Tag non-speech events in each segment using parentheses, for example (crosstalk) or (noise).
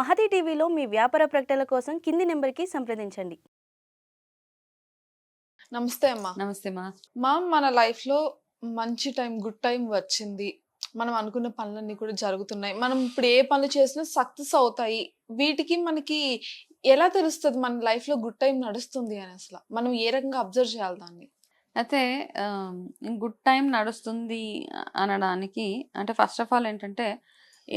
మహతి టీవీలో మీ వ్యాపార ప్రకటనల కోసం కింది నెంబర్కి సంప్రదించండి. నమస్తే అమ్మా. నమస్తే మా మన లైఫ్లో మంచి టైం గుడ్ టైం వచ్చింది. మనం అనుకున్న పనులన్నీ కూడా జరుగుతున్నాయి. మనం ఇప్పుడు ఏ పనులు చేసినా సక్సెస్ అవుతాయి. వీటికి మనకి ఎలా తెలుస్తుంది మన లైఫ్లో గుడ్ టైం నడుస్తుంది అని అసలు? మనం ఏ రకంగా అబ్జర్వ్ చేయాలి దాన్ని? అయితే గుడ్ టైం నడుస్తుంది అనడానికి అంటే ఫస్ట్ ఆఫ్ ఆల్ ఏంటంటే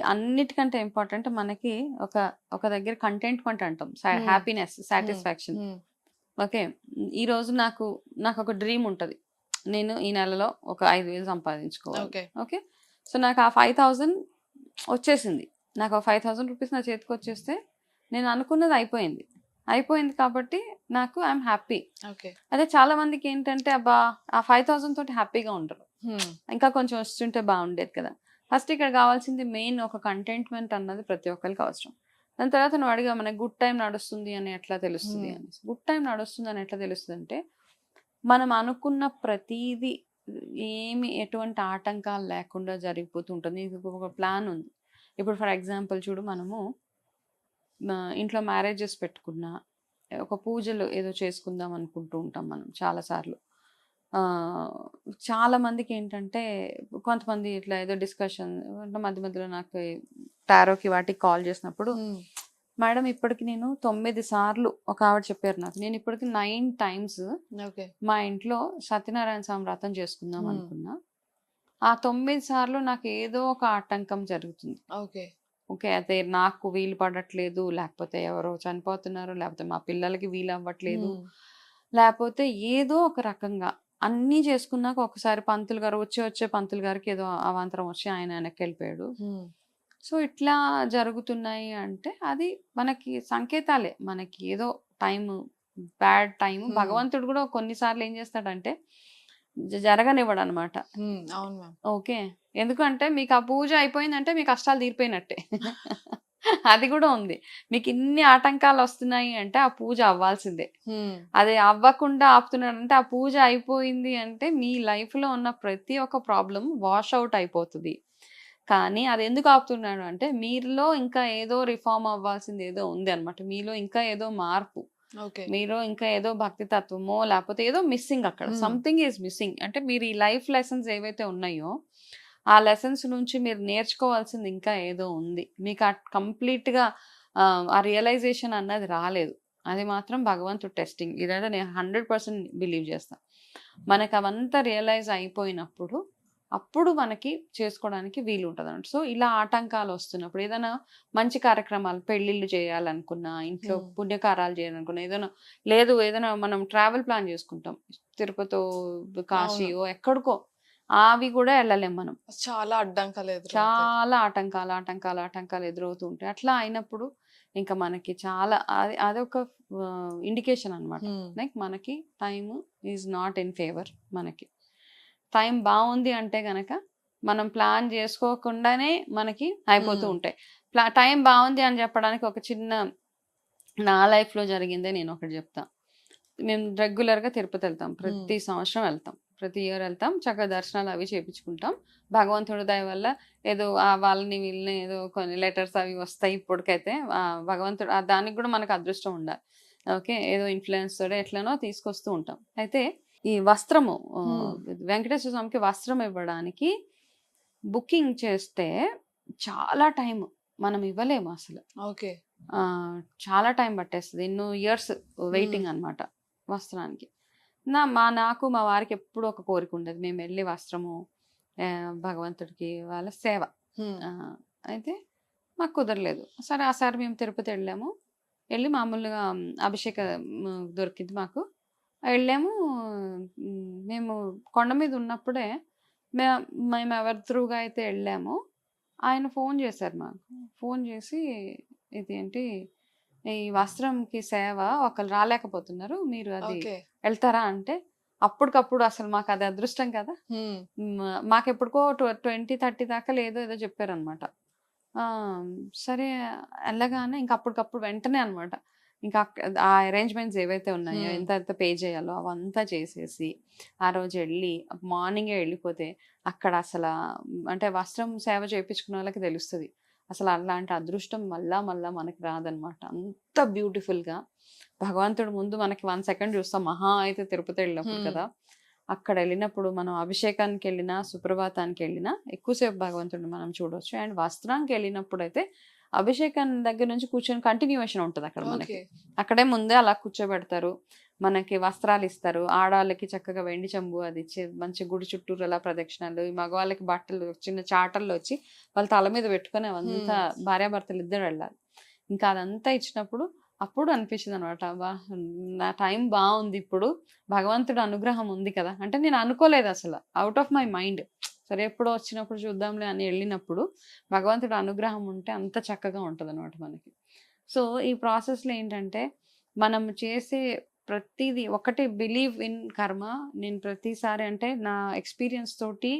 అన్నిటికంటే ఇంపార్టెంట్ మనకి ఒక ఒక దగ్గర కంటెంట్మెంట్ అంటాం. Hmm. Happiness satisfaction. ఓకే. ఈ రోజు నాకు నాకు ఒక డ్రీమ్ ఉంటుంది. నేను ఈ నెలలో ఒక ఐదు వేలు సంపాదించుకోవాలి. ఓకే. సో నాకు ఆ ఫైవ్ థౌజండ్ వచ్చేసింది. నాకు ఫైవ్ థౌజండ్ రూపీస్ నా చేతికి వచ్చేస్తే నేను అనుకున్నది అయిపోయింది. అయిపోయింది కాబట్టి నాకు ఐఎమ్ హ్యాపీ. అదే చాలా మందికి ఏంటంటే అబ్బా ఆ ఫైవ్ థౌసండ్ తోటి హ్యాపీగా ఉంటారు ఇంకా కొంచెం వస్తుంటే బాగుండేది కదా. ఫస్ట్ ఇక్కడ కావాల్సింది మెయిన్ ఒక కంటెంట్మెంట్ అన్నది ప్రతి ఒక్కరికి అవసరం. దాని తర్వాత నువ్వు అడిగా మనకి గుడ్ టైం నడుస్తుంది అని ఎట్లా తెలుస్తుంది. అని గుడ్ టైం నడుస్తుంది అని ఎట్లా తెలుస్తుంది అంటే మనం అనుకున్న ప్రతీది ఏమి ఎటువంటి ఆటంకాలు లేకుండా జరిగిపోతూ ఉంటుంది నీకు ఒక ప్లాన్ ఉంది. ఇప్పుడు ఫర్ ఎగ్జాంపుల్ చూడు మనము ఇంట్లో మ్యారేజెస్ పెట్టుకున్నా ఒక పూజలు ఏదో చేసుకుందాం అనుకుంటూ ఉంటాం మనం చాలాసార్లు. చాలా మందికి ఏంటంటే కొంతమంది ఇట్లా ఏదో డిస్కషన్ మధ్య మధ్యలో నాకు టారోకి వాటికి కాల్ చేసినప్పుడు మేడం ఇప్పటికి నేను తొమ్మిది సార్లు ఒక ఆవిడ చెప్పారు నాకు. నేను ఇప్పటికి నైన్ టైమ్స్ మా ఇంట్లో సత్యనారాయణ స్వామి వ్రతం చేసుకుందాం. అనుకున్నా. ఆ తొమ్మిది సార్లు నాకు ఏదో ఒక ఆటంకం జరుగుతుంది. ఓకే. ఓకే అయితే నాకు వీలు పడట్లేదు లేకపోతే ఎవరో చనిపోతున్నారు లేకపోతే మా పిల్లలకి వీలు అవ్వట్లేదు. లేకపోతే ఏదో ఒక రకంగా అన్నీ చేసుకున్నాక ఒకసారి పంతులు గారు వచ్చే వచ్చే పంతులు గారికి ఏదో అవాంతరం వచ్చి ఆయన వెనక్కి వెళ్ళిపోయాడు. సో ఇట్లా జరుగుతున్నాయి అంటే అది మనకి సంకేతాలే. మనకి ఏదో టైం బ్యాడ్ టైం. భగవంతుడు కూడా కొన్నిసార్లు ఏం చేస్తాడంటే జరగనివ్వడు అనమాట ఓకే. ఎందుకంటే మీకు ఆ పూజ అయిపోయిందంటే మీ కష్టాలు తీరిపోయినట్టే. (laughs) అది కూడా ఉంది. మీకు ఇన్ని ఆటంకాలు వస్తున్నాయి అంటే ఆ పూజ అవ్వాల్సిందే. అది అవ్వకుండా ఆపుతున్నాడంటే ఆ పూజ అయిపోయింది అంటే మీ life లో ఉన్న ప్రతి ఒక్క ప్రాబ్లం వాష్ అవుట్ అయిపోతుంది. కానీ అది ఎందుకు ఆపుతున్నాడు అంటే మీలో ఇంకా ఏదో రిఫార్మ్ అవ్వాల్సింది ఏదో ఉంది అనమాట మీలో ఇంకా ఏదో మార్పు. మీలో ఇంకా ఏదో భక్తి తత్వమో లేకపోతే ఏదో మిస్సింగ్ అక్కడ. Something is missing. అంటే మీరు ఈ లైఫ్ లెసన్స్ ఏవైతే ఉన్నాయో ఆ లెసన్స్ నుంచి మీరు నేర్చుకోవాల్సింది ఇంకా ఏదో ఉంది. మీకు ఆ కంప్లీట్గా ఆ రియలైజేషన్ అన్నది రాలేదు. అది మాత్రం భగవంతుడు టెస్టింగ్. ఇదైతే నేను హండ్రెడ్ పర్సెంట్ బిలీవ్ చేస్తాను మనకు అవంతా రియలైజ్ అయిపోయినప్పుడు అప్పుడు మనకి చేసుకోవడానికి వీలు ఉంటుంది అన్నమాట సో ఇలా ఆటంకాలు వస్తున్నప్పుడు ఏదైనా మంచి కార్యక్రమాలు పెళ్ళిళ్ళు చేయాలనుకున్నా ఇంట్లో. పుణ్యకారాలు చేయాలనుకున్నా ఏదైనా లేదు ఏదైనా మనం ట్రావెల్ ప్లాన్ చేసుకుంటాం. తిరుపతో కాశీయో ఎక్కడికో అవి కూడా వెళ్ళలేం మనం. చాలా అడ్డంకాలు చాలా ఆటంకాలు ఆటంకాలు ఆటంకాలు ఎదురవుతూ ఉంటాయి అట్లా అయినప్పుడు ఇంకా మనకి చాలా అది అదొక ఇండికేషన్ అన్నమాట. లైక్ మనకి time is not in favour మనకి. టైం బాగుంది అంటే గనక మనం ప్లాన్ చేసుకోకుండానే మనకి అయిపోతూ. ఉంటాయి. ప్లా టైం బాగుంది అని చెప్పడానికి ఒక చిన్న నా లైఫ్లో జరిగిందే నేను ఒకటి చెప్తా. మేము రెగ్యులర్గా తిరుపతి వెళ్తాం. ప్రతి సంవత్సరం వెళ్తాం. ప్రతి ఇయర్ వెళ్తాం. చక్కగా దర్శనాలు అవి చేయించుకుంటాం భగవంతుడి దయ వల్ల ఏదో ఆ వాళ్ళని వీళ్ళని ఏదో కొన్ని లెటర్స్ అవి వస్తాయి ఇప్పటికైతే. భగవంతుడు ఆ దానికి కూడా మనకు అదృష్టం ఉండాలి. ఓకే? ఏదో ఇన్ఫ్లుయెన్స్ తోడే ఎట్లనో తీసుకొస్తూ ఉంటాం. అయితే ఈ వస్త్రము. వెంకటేశ్వర స్వామికి వస్త్రం ఇవ్వడానికి బుకింగ్ చేస్తే చాలా టైం మనం ఇవ్వలేము అసలు. ఓకే. చాలా టైం పట్టేస్తుంది. ఎన్నో ఇయర్స్ వెయిటింగ్ అన్నమాట వస్త్రానికి. నా మా నాకు మా వారికి ఎప్పుడు ఒక కోరిక ఉండేది మేము వెళ్ళి వస్త్రము భగవంతుడికి వాళ్ళ సేవ. అయితే మాకు కుదరలేదు. సరే ఆ సారి మేము తిరుపతి వెళ్ళాము. వెళ్ళి మామూలుగా అభిషేక దొరికింది మాకు. వెళ్ళాము. మేము కొండ మీద ఉన్నప్పుడే మే మేము ఎవరి త్రూగా అయితే వెళ్ళామో ఆయన ఫోన్ చేశారు మాకు. ఫోన్ చేసి ఇది ఏంటి ఈ వస్త్రంకి సేవ ఒకళ్ళు రాలేకపోతున్నారు. మీరు అది వెళ్తారా అంటే అప్పటికప్పుడు అసలు మాకు అది అదృష్టం కదా. మాకు ఎప్పటికో ట్వంటీ థర్టీ దాకా లేదో ఏదో చెప్పారనమాట. సరే వెళ్ళగానే ఇంకా అప్పటికప్పుడు వెంటనే అనమాట. ఇంకా ఆ అరేంజ్మెంట్స్ ఏవైతే ఉన్నాయో. ఎంత ఎంత పే చేయాలో అవంతా చేసేసి ఆ రోజు వెళ్ళి మార్నింగే వెళ్ళిపోతే అక్కడ అసలు అంటే వస్త్రం సేవ చేయించుకున్న వాళ్ళకి తెలుస్తుంది. అసలు అలాంటి అదృష్టం మళ్ళా మళ్ళా మనకి రాదనమాట. అంత beautiful గా భగవంతుడు ముందు మనకి వన్ సెకండ్ చూస్తాం మహా అయితే తిరుపతి వెళ్ళినప్పుడు. కదా. అక్కడ వెళ్ళినప్పుడు మనం అభిషేకానికి వెళ్ళినా సుప్రభాతానికి వెళ్ళినా ఎక్కువసేపు భగవంతుడిని మనం చూడొచ్చు. అండ్ వస్త్రానికి వెళ్ళినప్పుడు అయితే అభిషేకం దగ్గర నుంచి కూర్చొని కంటిన్యూషన్ ఉంటుంది అక్కడ మనకి. అక్కడే ముందే అలా కూర్చోబెడతారు. మనకి వస్త్రాలు ఇస్తారు. ఆడవాళ్ళకి చక్కగా వెండి చెంబు అది ఇచ్చి మంచి గుడి చుట్టూరు అలా ప్రదక్షిణలు ఈ మగవాళ్ళకి బట్టలు చిన్న చాటల్లో వచ్చి వాళ్ళ తల మీద పెట్టుకొని అవంతా భార్యాభర్తలు ఇద్దరు వెళ్ళాలి. ఇంకా అదంతా ఇచ్చినప్పుడు అప్పుడు అనిపించింది అనమాట బా నా టైం బాగుంది ఇప్పుడు. భగవంతుడు అనుగ్రహం ఉంది కదా. అంటే నేను అనుకోలేదు అసలు. అవుట్ ఆఫ్ మై మైండ్ సరే ఎప్పుడో వచ్చినప్పుడు చూద్దాంలే అని వెళ్ళినప్పుడు భగవంతుడు అనుగ్రహం ఉంటే అంత చక్కగా ఉంటుంది అనమాట మనకి సో ఈ ప్రాసెస్లో ఏంటంటే మనం చేసే ప్రతిదీ ఒకటి బిలీవ్ ఇన్ కర్మ నేను ప్రతిసారి అంటే నా ఎక్స్పీరియన్స్ తోటి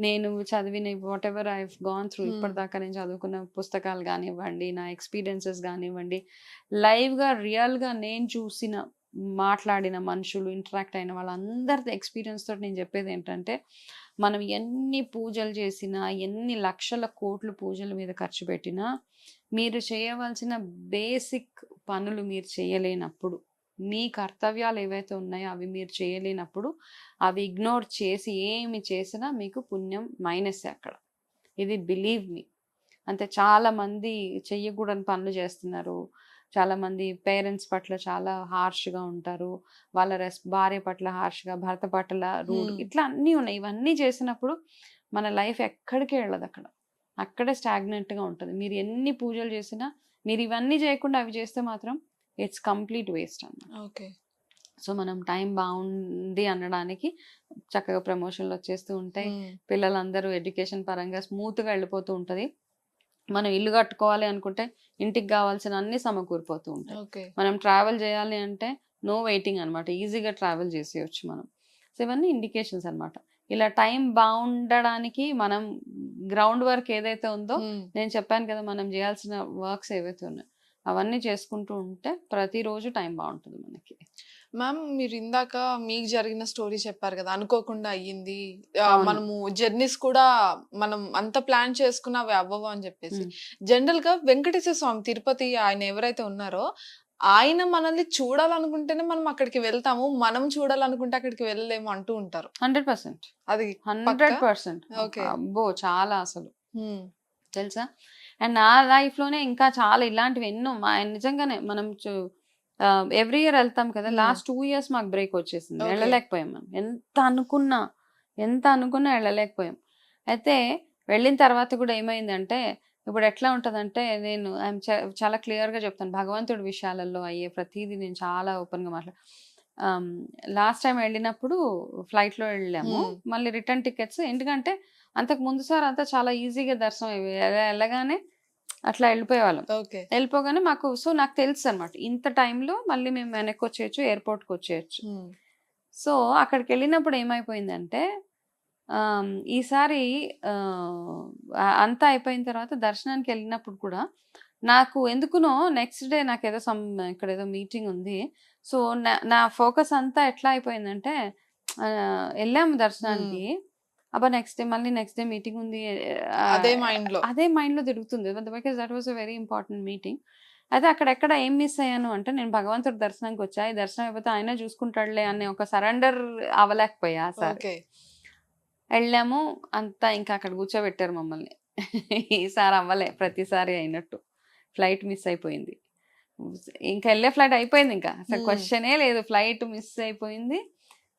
నేను చదివిన whatever I gone through. ఇప్పటిదాకా నేను చదువుకున్న పుస్తకాలు కానివ్వండి నా ఎక్స్పీరియన్సెస్ కానివ్వండి లైవ్గా రియల్గా నేను చూసిన మాట్లాడిన మనుషులు ఇంటరాక్ట్ అయిన వాళ్ళందరి ఎక్స్పీరియన్స్ తోటి నేను చెప్పేది ఏంటంటే మనం ఎన్ని పూజలు చేసినా ఎన్ని లక్షల కోట్లు పూజల మీద ఖర్చు పెట్టినా మీరు చేయవలసిన బేసిక్ పనులు మీరు చేయలేనప్పుడు మీ కర్తవ్యాలు ఏవైతే ఉన్నాయో అవి మీరు చేయలేనప్పుడు అవి ఇగ్నోర్ చేసి ఏమి చేసినా మీకు పుణ్యం మైనస్ అక్కడ. ఇది బిలీవ్ మీ. అంటే చాలామంది చెయ్యకూడని పనులు చేస్తున్నారు. చాలా మంది పేరెంట్స్ పట్ల చాలా హార్ష్గా ఉంటారు. వాళ్ళ రెస్ భార్య పట్ల హార్ష్గా భర్త పట్ల రూడ్. ఇట్లా అన్నీ ఉన్నాయి. ఇవన్నీ చేసినప్పుడు మన లైఫ్ ఎక్కడికి వెళ్ళదు అక్కడ. అక్కడే స్టాగ్నెంట్గా ఉంటుంది. మీరు ఎన్ని పూజలు చేసినా మీరు ఇవన్నీ చేయకుండా అవి చేస్తే మాత్రం ఇట్స్ కంప్లీట్ వేస్ట్ అన్నమాట. ఓకే. సో మనం టైం బాగుంది అనడానికి చక్కగా ప్రమోషన్లు వచ్చేస్తూ ఉంటాయి. పిల్లలందరూ ఎడ్యుకేషన్ పరంగా స్మూత్గా వెళ్ళిపోతూ ఉంటుంది. మనం ఇల్లు కట్టుకోవాలి అనుకుంటే ఇంటికి కావాల్సిన అన్ని సమకూరిపోతూ ఉంటాయి. ఓకే. మనం ట్రావెల్ చేయాలి అంటే నో వెయిటింగ్ అనమాట ఈజీగా ట్రావెల్ చేసేయచ్చు మనం. సో ఇవన్నీ ఇండికేషన్స్ అన్నమాట. ఇలా టైం బాగుండడానికి మనం గ్రౌండ్ వర్క్ ఏదైతే ఉందో. నేను చెప్పాను కదా మనం చేయాల్సిన వర్క్స్ ఏవైతే ఉన్నాయో అవన్నీ చేసుకుంటూ ఉంటే ప్రతిరోజు టైం బాగుంటుంది మనకి. మ్యామ్ మీరు ఇందాక మీకు జరిగిన స్టోరీ చెప్పారు కదా అనుకోకుండా అయ్యింది. ఆ, అవును. మనము జర్నీస్ కూడా మనం అంత ప్లాన్ చేసుకున్నా అవి అవ్వవు అని చెప్పేసి. మ్మ్. జనరల్గా వెంకటేశ్వర స్వామి తిరుపతి ఆయన ఎవరైతే ఉన్నారో ఆయన మనల్ని చూడాలనుకుంటేనే మనం అక్కడికి వెళ్తాము మనం చూడాలనుకుంటే అక్కడికి వెళ్ళలేము అంటూ ఉంటారు. Hundred percent. అది హండ్రెడ్ పర్సెంట్. Okay. అబ్బో చాలా అసలు. మ్మ్. తెలుసా? అండ్ నా లైఫ్లోనే ఇంకా చాలా ఇలాంటివి ఎన్నో మా నిజంగానే మనం ఎవ్రీ ఇయర్ వెళ్తాం కదా. లాస్ట్ టూ ఇయర్స్ మాకు బ్రేక్ వచ్చేసింది. వెళ్ళలేకపోయాం మనం ఎంత అనుకున్నా ఎంత అనుకున్నా వెళ్ళలేకపోయాం అయితే వెళ్ళిన తర్వాత కూడా ఏమైందంటే ఇప్పుడు ఎట్లా ఉంటుందంటే నేను ఐఎమ్ చాలా క్లియర్గా చెప్తాను భగవంతుడి విషయాలలో అయ్యే ప్రతిదీ నేను చాలా ఓపెన్గా మాట్లాడు లాస్ట్ టైం వెళ్ళినప్పుడు flight లో వెళ్ళాము. మళ్ళీ రిటర్న్ టికెట్స్ ఎందుకంటే అంతకు ముందు సార్ అంతా చాలా ఈజీగా దర్శనం వెళ్ళగానే అట్లా వెళ్ళిపోయేవాళ్ళం. ఓకే. వెళ్ళిపోగానే మాకు సో నాకు తెలుసు అనమాట ఇంత టైంలో మళ్ళీ మేము వెనక్కి వచ్చేయచ్చు ఎయిర్పోర్ట్కి వచ్చేయచ్చు. సో అక్కడికి వెళ్ళినప్పుడు ఏమైపోయిందంటే ఈసారి అంతా అయిపోయిన తర్వాత దర్శనానికి వెళ్ళినప్పుడు కూడా నాకు ఎందుకునో నెక్స్ట్ డే నాకు ఏదో సమ్ ఇక్కడ ఏదో మీటింగ్ ఉంది. సో నా ఫోకస్ అంతా ఎట్లా అయిపోయిందంటే వెళ్ళాము దర్శనానికి. అబ్బా నెక్స్ట్ డే మళ్ళీ నెక్స్ట్ డే మీటింగ్ ఉంది. అదే మైండ్లో. అదే మైండ్లో తిరుగుతుంది. Because that was a very important meeting అయితే అక్కడెక్కడ ఏం మిస్ అయ్యాను అంటే నేను భగవంతుడి దర్శనానికి వచ్చా. ఈ దర్శనం అయిపోతే ఆయన చూసుకుంటాడులే అనే ఒక సరెండర్ అవ్వలేకపోయా సార్. వెళ్ళాము. అంతా ఇంకా అక్కడ కూర్చోబెట్టారు మమ్మల్ని. (laughs) ఈసారి అవ్వలే ప్రతిసారి అయినట్టు. ఫ్లైట్ మిస్ అయిపోయింది. ఇంకా వెళ్ళే ఫ్లైట్ అయిపోయింది ఇంకా. అసలు. క్వశ్చనే లేదు. ఫ్లైట్ మిస్ అయిపోయింది.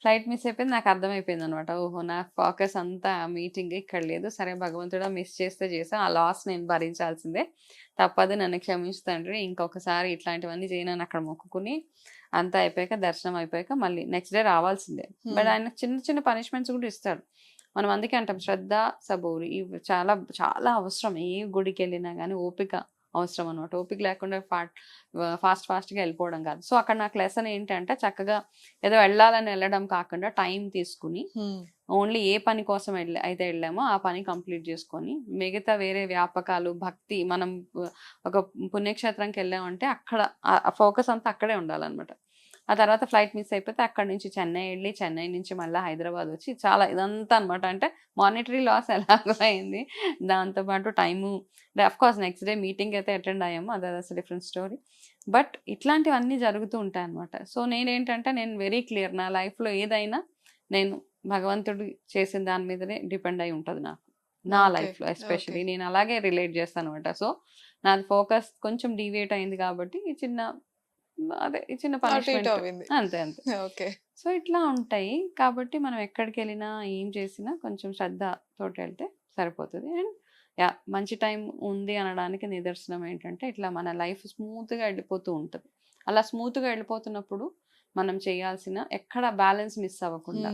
ఫ్లైట్ మిస్ అయిపోయింది. నాకు అర్థమైపోయింది అనమాట ఓహో నా ఫోకస్ అంతా మీటింగ్ ఇక్కడ లేదు. సరే భగవంతుడా మిస్ చేస్తే చేసా. ఆ లాస్ నేను భరించాల్సిందే. తప్పదు నన్ను క్షమించు తండ్రి ఇంకొకసారి ఇట్లాంటివన్నీ చేయనని అక్కడ మొక్కుకుని అంతా అయిపోయాక దర్శనం అయిపోయాక మళ్ళీ నెక్స్ట్ డే రావాల్సిందే. బట్ ఆయన చిన్న చిన్న పనిష్మెంట్స్ కూడా ఇస్తాడు. మనం అందుకే అంటాం శ్రద్ధ సబూరి. ఇవి చాలా చాలా అవసరం. ఏ గుడికి వెళ్ళినా కానీ ఓపిక అవసరం అనమాట ఓపిక లేకుండా ఫాస్ట్ ఫాస్ట్ ఫాస్ట్గా వెళ్ళిపోవడం కాదు. సో అక్కడ నాకు లెసన్ ఏంటంటే చక్కగా ఏదో వెళ్ళాలని వెళ్ళడం కాకుండా టైం తీసుకుని. ఓన్లీ ఏ పని కోసం వెళ్ళి అయితే వెళ్ళామో ఆ పని కంప్లీట్ చేసుకొని మిగతా వేరే వ్యాపకాలు భక్తి మనం ఒక పుణ్యక్షేత్రంకి వెళ్ళామంటే అక్కడ ఫోకస్ అంతా అక్కడే ఉండాలన్నమాట. ఆ తర్వాత ఫ్లైట్ మిస్ అయిపోతే అక్కడి నుంచి చెన్నై వెళ్ళి చెన్నై నుంచి మళ్ళీ హైదరాబాద్ వచ్చి చాలా ఇదంతా అనమాట అంటే మానిటరీ లాస్ ఎలాగో అయింది. దాంతోపాటు time of course next day meeting అయితే అటెండ్ అయ్యాము. అదే అసలు డిఫరెంట్ స్టోరీ బట్ ఇట్లాంటివన్నీ జరుగుతూ ఉంటాయి అనమాట సో నేనేంటంటే నేను వెరీ క్లియర్ నా లైఫ్లో ఏదైనా నేను భగవంతుడు చేసిన దాని మీదనే డిపెండ్ అయి ఉంటుంది నాకు. నా లైఫ్లో ఎస్పెషల్లీ okay. నేను అలాగే రిలేట్ చేస్తాను అనమాట సో నాది ఫోకస్ కొంచెం డివియేట్ అయింది కాబట్టి చిన్న అదే చిన్న పనిష్మెంట్. అంతే అంతే. ఓకే. సో ఇట్లా ఉంటాయి. కాబట్టి మనం ఎక్కడికి వెళ్ళినా ఏం చేసినా కొంచెం శ్రద్ధతోటి వెళ్తే సరిపోతుంది. అండ్ యా మంచి టైం ఉంది అనడానికి నిదర్శనం ఏంటంటే ఇట్లా మన లైఫ్ స్మూత్గా వెళ్ళిపోతూ ఉంటుంది. అలా స్మూత్గా వెళ్ళిపోతున్నప్పుడు మనం చేయాల్సిన ఎక్కడ బ్యాలెన్స్ మిస్ అవ్వకుండా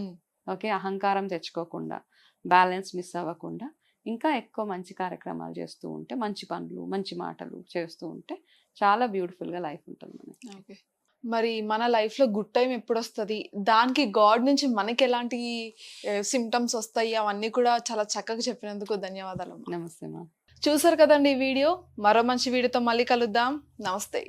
ఓకే అహంకారం తెచ్చుకోకుండా బ్యాలెన్స్ మిస్ అవ్వకుండా ఇంకా ఎక్కువ మంచి కార్యక్రమాలు చేస్తూ ఉంటే మంచి పనులు మంచి మాటలు చేస్తూ ఉంటే చాలా బ్యూటిఫుల్గా లైఫ్ ఉంటుంది మనకి. ఓకే. మరి మన లైఫ్లో గుడ్ టైం ఎప్పుడు వస్తుంది దానికి గాడ్ నుంచి మనకి ఎలాంటి సిమ్టమ్స్ వస్తాయి? అవన్నీ కూడా చాలా చక్కగా చెప్పినందుకు ధన్యవాదాలు నమస్తే మా చూసారు కదండి ఈ వీడియో? మరో మంచి వీడియోతో మళ్ళీ కలుద్దాం. నమస్తే.